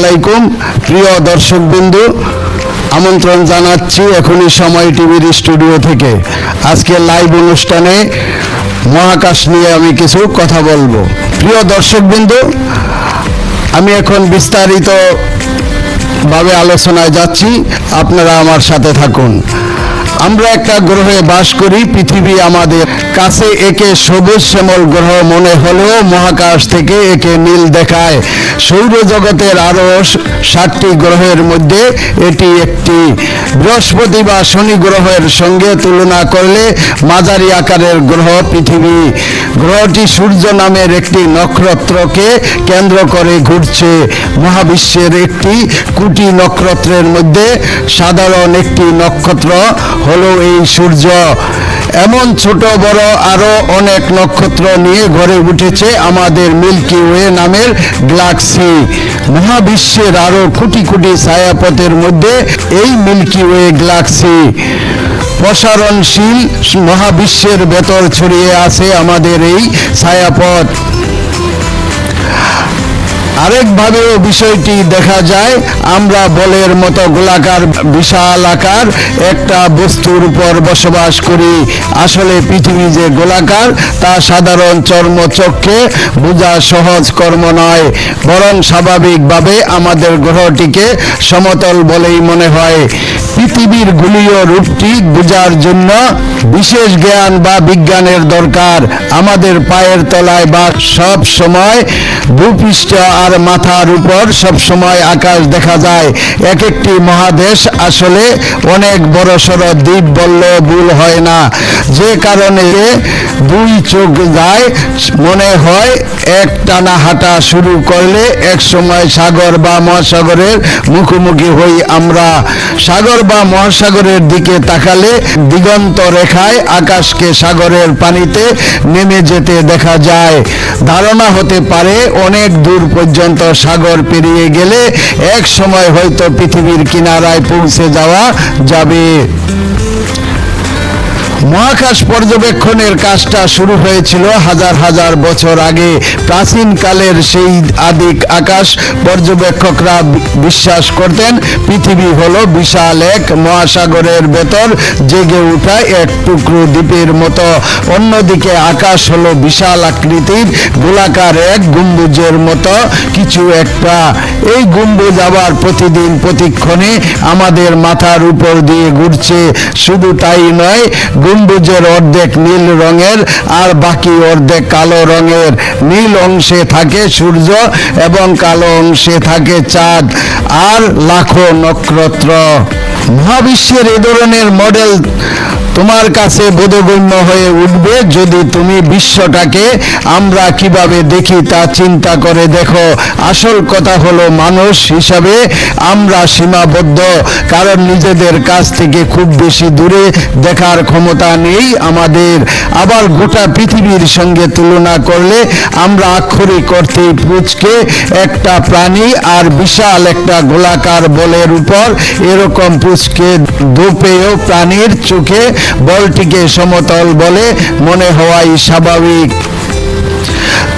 আলাইকুম। প্রিয় দর্শকবৃন্দু, আমন্ত্রণ জানাচ্ছি এখনই সময় টিভির স্টুডিও থেকে। আজকে লাইভ অনুষ্ঠানে মহাকাশ নিয়ে আমি কিছু কথা বলব। প্রিয় দর্শকবৃন্দু, আমি এখন বিস্তারিতভাবে আলোচনায় যাচ্ছি। আপনারা আমার সাথে থাকুন। আমরা একটা গ্রহে বাস করি, পৃথিবী আমাদের কাছে একে সবুজ শ্যামল গ্রহ মনে হলেও মহাকাশ থেকে একে নীল দেখায়। সৌরজগতের আরও ষাটটি গ্রহের মধ্যে এটি একটি। বৃহস্পতি বা শনি গ্রহের সঙ্গে তুলনা করলে মাঝারি আকারের গ্রহ পৃথিবী। গ্রহটি সূর্য নামের একটি নক্ষত্রকে কেন্দ্র করে ঘুরছে। মহাবিশ্বের একটি কুটি নক্ষত্রের মধ্যে সাধারণ একটি নক্ষত্র হলো এই সূর্য। এমন ছোট, বড় আরও অনেক নক্ষত্র নিয়ে গড়ে উঠেছে আমাদের মিল্কি ওয়ে নামের গ্যালাক্সি। মহাবিশ্বের আরও কোটি কোটি ছায়াপথের মধ্যে এই মিল্কি ওয়ে গ্যালাক্সি। প্রসারণশীল মহাবিশ্বের ভেতর ছড়িয়ে আছে আমাদের এই ছায়াপথ। আরেকভাবেও বিষয়টি দেখা যায়, আমরা বলের মতো গোলাকার, বিশাল আকার, একটা বস্তুর উপর বসবাস করি। আসলে পৃথিবী যে গোলাকার, তা সাধারণ চর্মচক্ষে বোঝা সহজ কর্ম নয়। বরং স্বাভাবিকভাবে আমাদের গ্রহটিকে সমতল বলেই মনে হয়। পৃথিবীর গুলীয় রূপটি বোঝার জন্য বিশেষ জ্ঞান বা বিজ্ঞানের দরকার। আমাদের পায়ের তলায় বা সব সময় ভূপৃষ্ঠ আর মাথার উপর সব সময় আকাশ দেখা যায়। এক একটি মহাদেশ আসলে অনেক বড় সড় দ্বীপ বলল ভুল হয় না। যে কারণে দুই চোখ যায়, মনে হয় এক টানা হাঁটা শুরু করলে এক সময় সাগর বা মহাসাগরের মুখোমুখি হই আমরা। সাগর বা মহাসাগরের দিকে তাকালে দিগন্ত রেখায় আকাশকে সাগরের পানিতে নেমে যেতে দেখা যায়। ধারণা হতে পারে অনেক দূর পর্যন্ত সাগর পেরিয়ে গেলে এক সময় হয়তো পৃথিবীর কিনারায় পৌঁছে যাওয়া যাবে। মহাকাশ পর্যবেক্ষণের কাজটা শুরু হয়েছিল হাজার হাজার বছর আগে। প্রাচীনকালের সেই আদিক আকাশ পর্যবেক্ষকরা বিশ্বাস করতেন, পৃথিবী হলো বিশাল এক মহাসাগরের ভেতর, জেগে ওঠা এক টুকরো দ্বীপের মতো। অন্যদিকে আকাশ হলো বিশাল আকৃতির, গোলাকার এক গম্বুজের মতো। কিছু একটা। এই গম্বুজ আবার প্রতিদিন প্রতিক্ষণে আমাদের মাথার উপর দিয়ে ঘুরছে। শুধু তাই নয় গম্বুজের অর্ধেক নীল রঙের আর বাকি অর্ধেক কালো রঙের। নীল অংশে থাকে সূর্য এবং কালো অংশে থাকে চাঁদ আর লাখো নক্ষত্র। মহাবিশ্বের এ ধরনের মডেল তোমার কাছে বোধগম্য হয়ে উঠবে যদি তুমি বিশ্বটাকে আমরা কীভাবে দেখি তা চিন্তা করে দেখো। আসল কথা হলো মানুষ হিসাবে আমরা সীমাবদ্ধ, কারণ নিজেদের কাছ থেকে খুব বেশি দূরে দেখার ক্ষমতা নেই আমাদের। আবার গোটা পৃথিবীর সঙ্গে তুলনা করলে আমরা আক্ষরিক অর্থেই পুচকে একটা প্রাণী আর বিশাল একটা গোলাকার বলের উপর এরকম পুচকে দোপেয় প্রাণীর চোখে বলটিকে সমতল বলে মনে হওয়াই স্বাভাবিক।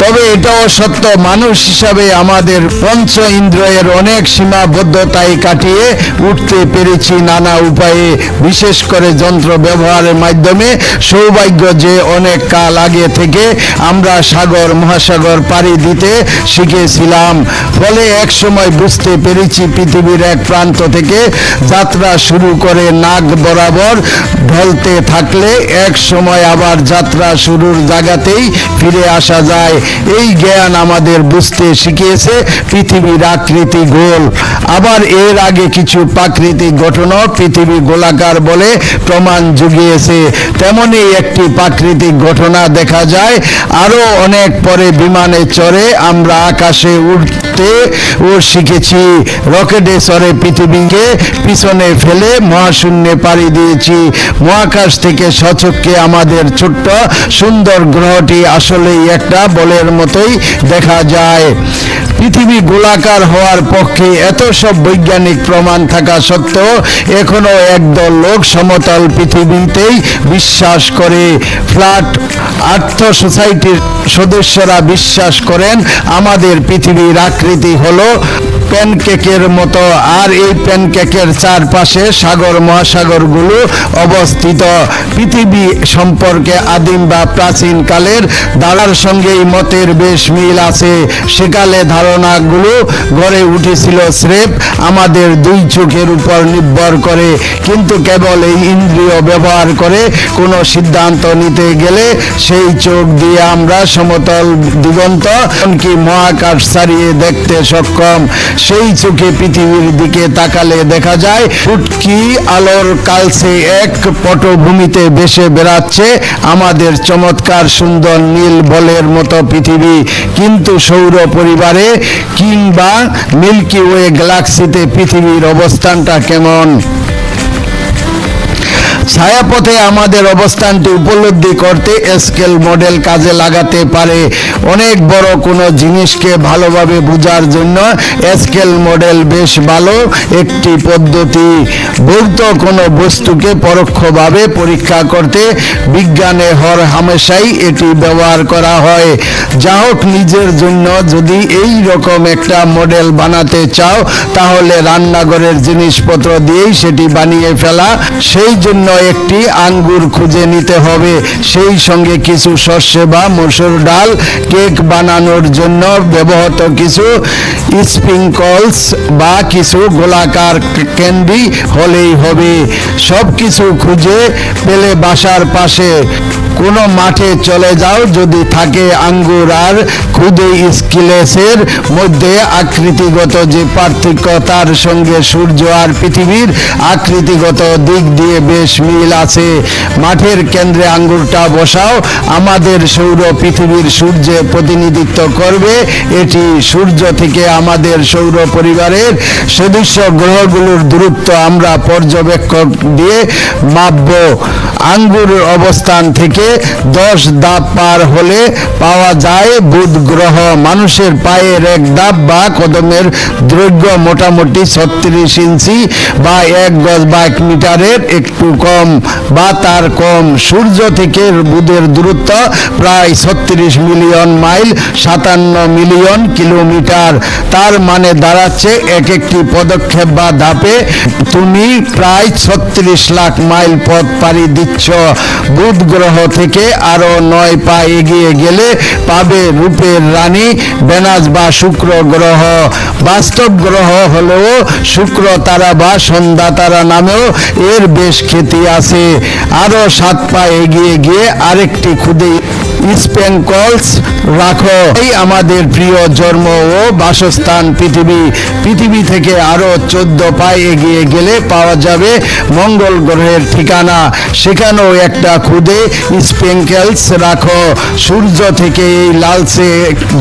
তবে এটাও সত্য, মানুষ হিসাবে আমাদের পঞ্চ ইন্দ্রয়ের অনেক সীমাবদ্ধতায় কাটিয়ে উঠতে পেরেছি নানা উপায়ে, বিশেষ করে যন্ত্র ব্যবহারের মাধ্যমে। সৌভাগ্য যে অনেক কাল আগে থেকে আমরা সাগর, মহাসাগর পাড়ি দিতে শিখেছিলাম। ফলে এক সময় বুঝতে পেরেছি পৃথিবীর এক প্রান্ত থেকে যাত্রা শুরু করে নাক বরাবর ঢলতে থাকলে এক সময় আবার যাত্রা শুরুর জায়গাতেই ফিরে আসা যায়। এই জ্ঞান আমাদের বুঝতে শিখিয়েছে পৃথিবীর আকৃতি গোল। আবার এর আগে কিছু প্রাকৃতিক ঘটনা পৃথিবী গোলাকার বলে প্রমাণ জুগিয়েছে। তেমনি একটি প্রাকৃতিক ঘটনা দেখা যায় আরও অনেক পরে বিমানে চড়ে আমরা আকাশে উঠতে ও শিখেছি। রকেটে চড়ে পৃথিবীকে পিছনে ফেলে মহাশূন্যে পাড়ি দিয়েছি। মহাকাশ থেকে সচক্ষে আমাদের ছোট্ট সুন্দর গ্রহটি আসলেই একটা বলের মতোই দেখা যায়। পৃথিবী গোলাকার হওয়ার পক্ষে এত সব বৈজ্ঞানিক প্রমাণ থাকা সত্ত্বেও এখনও একদল লোক সমতল পৃথিবীতেই বিশ্বাস করে। ফ্ল্যাট আর্থ সোসাইটির সদস্যরা বিশ্বাস করেন, আমাদের পৃথিবীর আকৃতি হলো প্যানকেকের মতো আর এই প্যানকেকের চারপাশে সাগর, মহাসাগরগুলো অবস্থিত। পৃথিবী সম্পর্কে আদিম বা প্রাচীন কালের দাঁড়ার সঙ্গে এই মতের বেশ মিল আছে। সেকালে ধারণাগুলো গড়ে উঠেছিল স্রেফ আমাদের দুই চোখের উপর নির্ভর করে। কিন্তু কেবল এই ইন্দ্রিয় ব্যবহার করে কোনো সিদ্ধান্ত নিতে গেলে সেই চোখ দিয়ে আমরা সমতল দিগন্ত, এমনকি মহাকাশ ছাড়িয়ে দেখতে সক্ষম। সেই চোখে পৃথিবীর দিকে তাকালে দেখা যায়, ফুটকি আলোর কালসে এক পটভূমিতে ভেসে বেড়াচ্ছে আমাদের চমৎকার সুন্দর নীল বলের মতো পৃথিবী। কিন্তু সৌর পরিবারে কিংবা মিল্কি ওয়ে গ্যালাক্সিতে পৃথিবীর অবস্থানটা কেমন? ছায়াপথে আমাদের অবস্থানটি উপলব্ধি করতে স্কেল মডেল কাজে লাগাতে পারে। অনেক বড় কোনো জিনিসকে ভালোভাবে বোঝার জন্য স্কেল মডেল বেশ ভালো একটি পদ্ধতি। ভৌত কোনো বস্তুকে পরোক্ষভাবে পরীক্ষা করতে বিজ্ঞানে হর হামেশাই এটি ব্যবহার করা হয়। যা হোক নিজের জন্য, যদি এই রকম একটা মডেল বানাতে চাও, তাহলে রান্নাঘরের জিনিসপত্র দিয়েই সেটি বানিয়ে ফেলা। সেই জন্য একটি আঙ্গুর খুঁজে নিতে হবে। সেই সঙ্গে কিছু শস্য বা মসুর ডাল, কেক বানানোর জন্য ব্যবহৃত কিছু স্প্রিঙ্কলস বা কিছু গোলাকার ক্যান্ডি হলেই হবে। সব কিছু খুঁজে পেলে বাসার পাশে। কোনো মাঠে চলে যাও যদি থাকে আঙ্গুর আর খুদে স্কিলেসের মধ্যে আকৃতিগত যে পার্থক্য তার সঙ্গে সূর্য আর পৃথিবীর আকৃতিগত দিক দিয়ে বেশ মিল আছে। মাঠের কেন্দ্রে আঙ্গুরটা বসাও। আমাদের সৌর পৃথিবীর সূর্যে প্রতিনিধিত্ব করবে। এটি সূর্য থেকে আমাদের সৌর পরিবারের সদস্য গ্রহগুলোর দূরত্ব আমরা পর্যবেক্ষক দিয়ে মাপব। আঙ্গুর অবস্থান থেকে দশ দাপ পার হলে পাওয়া যায়। বুধ গ্রহ মানুষের পায়ের এক দাপ বা কদমের দৈর্ঘ্য মোটামুটি ছত্রিশ ইঞ্চি বা এক গজ বা এক মিটারের একটু কম বা তার কম। সূর্য থেকে বুধের দূরত্ব প্রায় ছত্রিশ মিলিয়ন মাইল, সাতান্ন মিলিয়ন কিলোমিটার। তার মানে দাঁড়াচ্ছে এক একটি পদক্ষেপ বা ধাপে। তুমি প্রায় ছত্রিশ লাখ মাইল পথ পাড়ি দিচ্ছ। বুধ গ্রহ থেকে আরও নয় পা এগিয়ে গেলে পাবে রূপের রানী, বেনাজ বা শুক্র গ্রহ। বাস্তব গ্রহ হলেও শুক্র তারা বা সন্ধ্যা তারা নামেও এর বেশ খ্যাতি। আছে আরও সাত পা এগিয়ে গিয়ে আরেকটি খুদে স্প্যাঙ্কলস রাখো। এই আমাদের প্রিয় জন্ম ও বাসস্থান পৃথিবী। পৃথিবী থেকে আরও চোদ্দ পায়ে এগিয়ে গেলে পাওয়া যাবে মঙ্গল গ্রহের ঠিকানা। সেখানেও একটা খুদে স্প্যাঙ্কেলস রাখো। সূর্য থেকে এই লালচে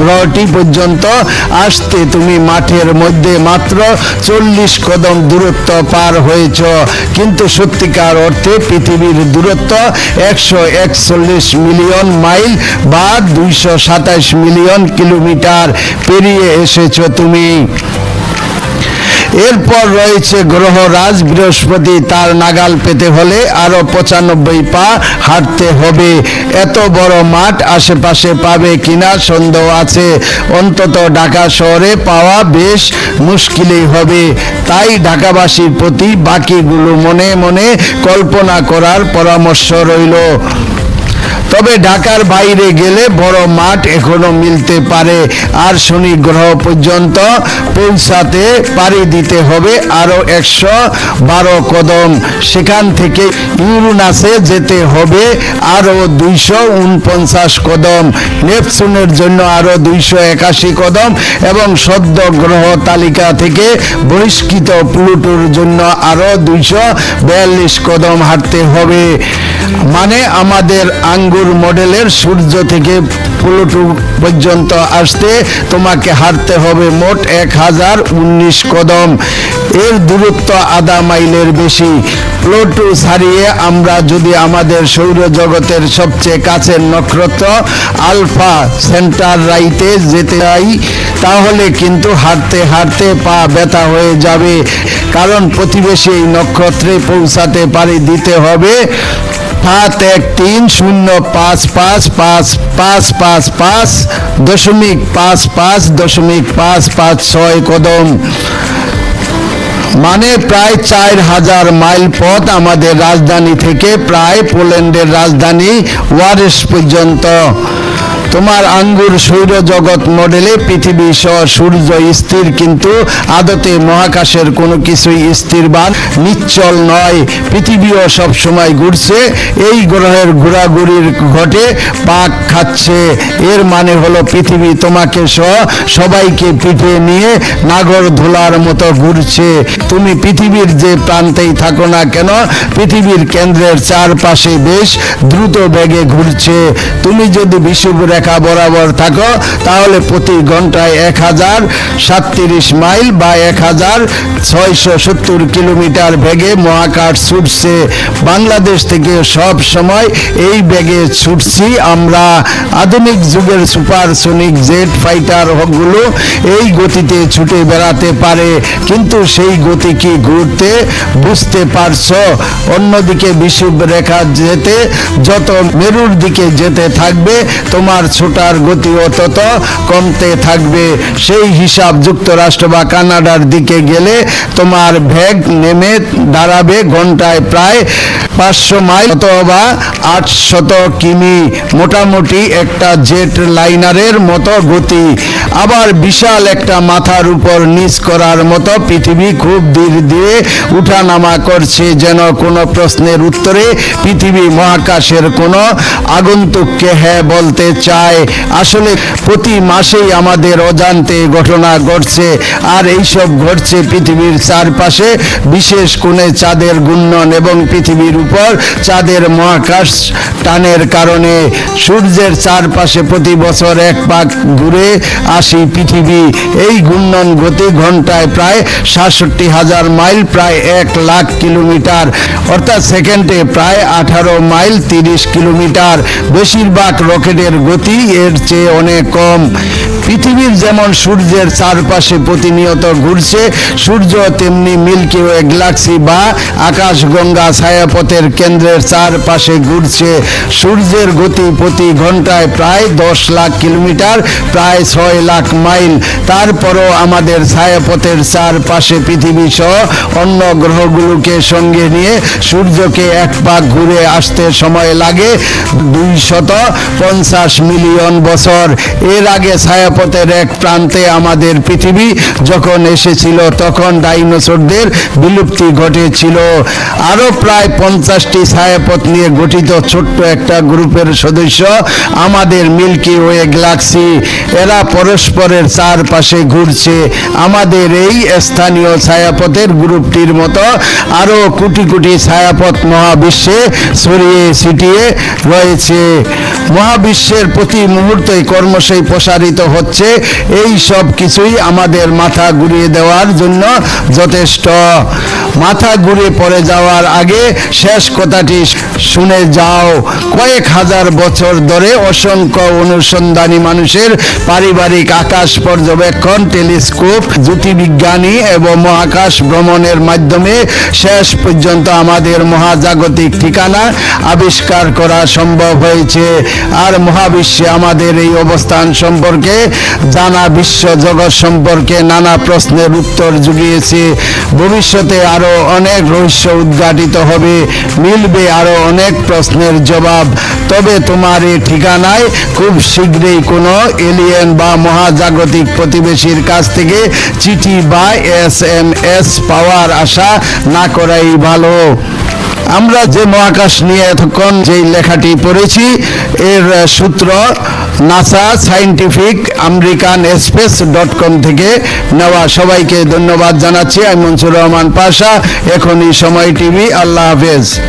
গ্রহটি পর্যন্ত আসতে তুমি মাঠের মধ্যে মাত্র চল্লিশ কদম দূরত্ব পার হয়েছ। কিন্তু সত্যিকার অর্থে পৃথিবীর দূরত্ব একশো একচল্লিশ মিলিয়ন মাইল বা দুইশো সাতাশ মিলিয়ন কিলোমিটার পেরিয়ে এসেছ তুমি। এরপর রয়েছে গ্রহরাজ বৃহস্পতি, তার নাগাল পেতে হলে আরও পঁচানব্বই পা হাঁটতে হবে। এত বড় মাঠ আশেপাশে পাবে কিনা সন্দেহ আছে। অন্তত ঢাকা শহরে পাওয়া বেশ মুশকিলই হবে। তাই ঢাকাবাসীর প্রতি বাকিগুলো মনে মনে কল্পনা করার পরামর্শ রইল। তবে ঢাকার বাইরে গেলে বড় মাঠ এখনও মিলতে পারে। আর শনি গ্রহ পর্যন্ত পৌঁছাতে পাড়ি দিতে হবে আরও একশো বারো কদম। সেখান থেকে ইউরুনাসে যেতে হবে আরও দুইশো উনপঞ্চাশ কদম। নেপচুনের জন্য আরও দুইশো একাশি কদম এবং সদ্য গ্রহ তালিকা থেকে বহিষ্কৃত প্লুটোর জন্য আরও দুইশো বিয়াল্লিশ কদম হাঁটতে হবে। মানে আমাদের আঙ্গুর মডেলের সূর্য থেকে প্লুটো পর্যন্ত আসতে তোমাকে হাঁটতে হবে মোট এক হাজার উনিশ কদম। এর দূরত্ব আধা মাইলের বেশি। প্লুটো ছাড়িয়ে আমরা যদি আমাদের সৌরজগতের সবচেয়ে কাছের নক্ষত্র আলফা সেন্টার রাইতে যেতে চাই তাহলে কিন্তু হাঁটতে হাঁটতে পা ব্যথা হয়ে যাবে। কারণ প্রতিবেশী এই নক্ষত্রে পৌঁছাতে পারি, দিতে হবে সাত এক তিন শূন্য পাঁচ পাঁচ পাঁচ পাঁচ পাঁচ পাঁচ দশমিক পাঁচ পাঁচ দশমিক পাঁচ পাঁচ ছয় কদম। মানে প্রায় চার হাজার মাইল পথ আমাদের রাজধানী থেকে প্রায় পোল্যান্ডের রাজধানী ওয়ারেস পর্যন্ত। তোমার আঙ্গুর সৌরজগৎ মডেলে পৃথিবী সহ সূর্য স্থির, কিন্তু আদতে মহাকাশের কোনো কিছুই স্থির বা নিশ্চল নয়। পৃথিবীও সব সময় ঘুরছে, এই গ্রহের ঘোরাঘুরির ঘটে পাক খাচ্ছে। এর মানে হলো পৃথিবী তোমাকে সহ সবাইকে পিঠে নিয়ে নাগর ধুলার মতো ঘুরছে। তুমি পৃথিবীর যে প্রান্তেই থাকো না কেন, পৃথিবীর কেন্দ্রের চারপাশে বেশ দ্রুত বেগে ঘুরছে। তুমি যদি বিষুব রেখা বরাবর থাকো, তাহলে প্রতি ঘন্টায় এক হাজার সাতত্রিশ মাইল বা এক হাজার ছয়শো সত্তর কিলোমিটার বেগে মহাকাশ ছুটছে। বাংলাদেশ থেকে সব সময় এই বেগে ছুটছি আমরা। আধুনিক যুগের সুপারসোনিক জেট ফাইটারগুলো এই গতিতে ছুটে বেড়াতে পারে, কিন্তু সেই গতি কি ঘুরতে বুঝতে পারছ? অন্যদিকে বিষুব রেখা যেতে, যত মেরুর দিকে যেতে থাকবে, তোমার ছোটার গতিও তত কমতে থাকবে। সেই হিসাব যুক্তরাষ্ট্র বা কানাডার দিকে গেলে তোমার ভেগ নেমে দাঁড়াবে ঘন্টায় প্রায় পাঁচশো মাইল অথবা আটশত কিমি মোটামুটি একটা জেট লাইনারের মতো গতি। আবার বিশাল একটা মাথার উপর নিচ করার মতো পৃথিবী খুব ধীরে ধীরে উঠানামা করছে যেন কোনো প্রশ্নের উত্তরে পৃথিবী মহাকাশের কোনো আগন্তুককে হ্যাঁ বলতে চায়। আসলে প্রতি মাসেই আমাদের অজান্তে ঘটনা ঘটছে আর এইসব ঘটছে পৃথিবীর চারপাশে বিশেষ কোণে চাঁদের গুণন এবং পৃথিবীর উপর চাঁদের মহাকাশ টানের কারণে সূর্যের চারপাশে প্রতি বছর এক পাক ঘুরে আসি পৃথিবী। এই ঘূর্ণন গতি ঘন্টায় প্রায় সাতষট্টি হাজার মাইল, প্রায় এক লাখ কিলোমিটার। অর্থাৎ সেকেন্ডে প্রায় আঠারো মাইল তিরিশ কিলোমিটার। বেশিরভাগ রকেটের গতি এর চেয়ে অনেক কম। পৃথিবীর যেমন সূর্যের চারপাশে প্রতিনিয়ত ঘুরছে, সূর্য তেমনি মিল্কি ওয়ে গ্যালাক্সি বা আকাশগঙ্গা ছায়াপথের কেন্দ্রের চারপাশে ঘুরছে। সূর্যের গতি প্রতি ঘন্টায় প্রায় দশ লাখ কিলোমিটার, প্রায় ছয় লাখ মাইল। তারপরও আমাদের ছায়াপথের চারপাশে পৃথিবী সহ অন্য গ্রহগুলোকে সঙ্গে নিয়ে সূর্যকে এক পাক ঘুরে আসতে সময় লাগে দুইশত পঞ্চাশ মিলিয়ন বছর। এর আগে ছায়াপথের এক প্রান্তে আমাদের পৃথিবী যখন এসেছিল, তখন ডাইনোসরদের বিলুপ্তি ঘটেছিল। আরও প্রায় পঞ্চাশটি ছায়াপথ নিয়ে গঠিত ছোট্ট একটা গ্রুপের সদস্য আমাদের মিল্কি ওয়ে গ্যালাক্সি। এরা পরস্পরের চারপাশে ঘুরছে। আমাদের এই স্থানীয় ছায়াপথের গ্রুপটির মতো আরও কোটি কোটি ছায়াপথ মহাবিশ্বে ছড়িয়ে ছিটিয়ে রয়েছে। মহাবিশ্বের প্রতি মুহূর্তে কর্মশই প্রসারিত হচ্ছে, এই সব কিছুই আমাদের মাথা ঘুরিয়ে দেওয়ার জন্য যথেষ্ট। মাথা ঘুরে পড়ে যাওয়ার আগে শেষ কথাটি শুনে যাও। কয়েক হাজার বছর ধরে অসংখ্য অনুসন্ধানী মানুষের পারিবারিক আকাশ পর্যবেক্ষণ, টেলিস্কোপ, জ্যোতির্বিজ্ঞানী এবং মহাকাশ ভ্রমণের মাধ্যমে শেষ পর্যন্ত আমাদের মহাজাগতিক ঠিকানা আবিষ্কার করা সম্ভব হয়েছে। আর মহাবিশ্বে আমাদের এই অবস্থান সম্পর্কে জানা বিশ্ব জগৎ সম্পর্কে নানা প্রশ্নের উত্তর জুগিয়েছে। ভবিষ্যতে আরও অনেক রহস্য উদ্ঘাটিত হবে, মিলবে আরও অনেক প্রশ্নের জবাব। তবে তোমার এই ঠিকানায় খুব শীঘ্রই কোনো এলিয়েন বা মহাজাগতিক প্রতিবেশীর কাছ থেকে চিঠি বা এস এম এস পাওয়ার আশা না করাই ভালো। আমরা যে মহাকাশ নিয়ে এতক্ষণ যে লেখাটি পড়েছি, এর সূত্র NASA Scientific American space dot com থেকে নেওয়া সবাইকে ধন্যবাদ জানাচ্ছি। আমি মনসুর রহমান পাশা, এখনই সময় টিভি। আল্লাহ হাফেজ।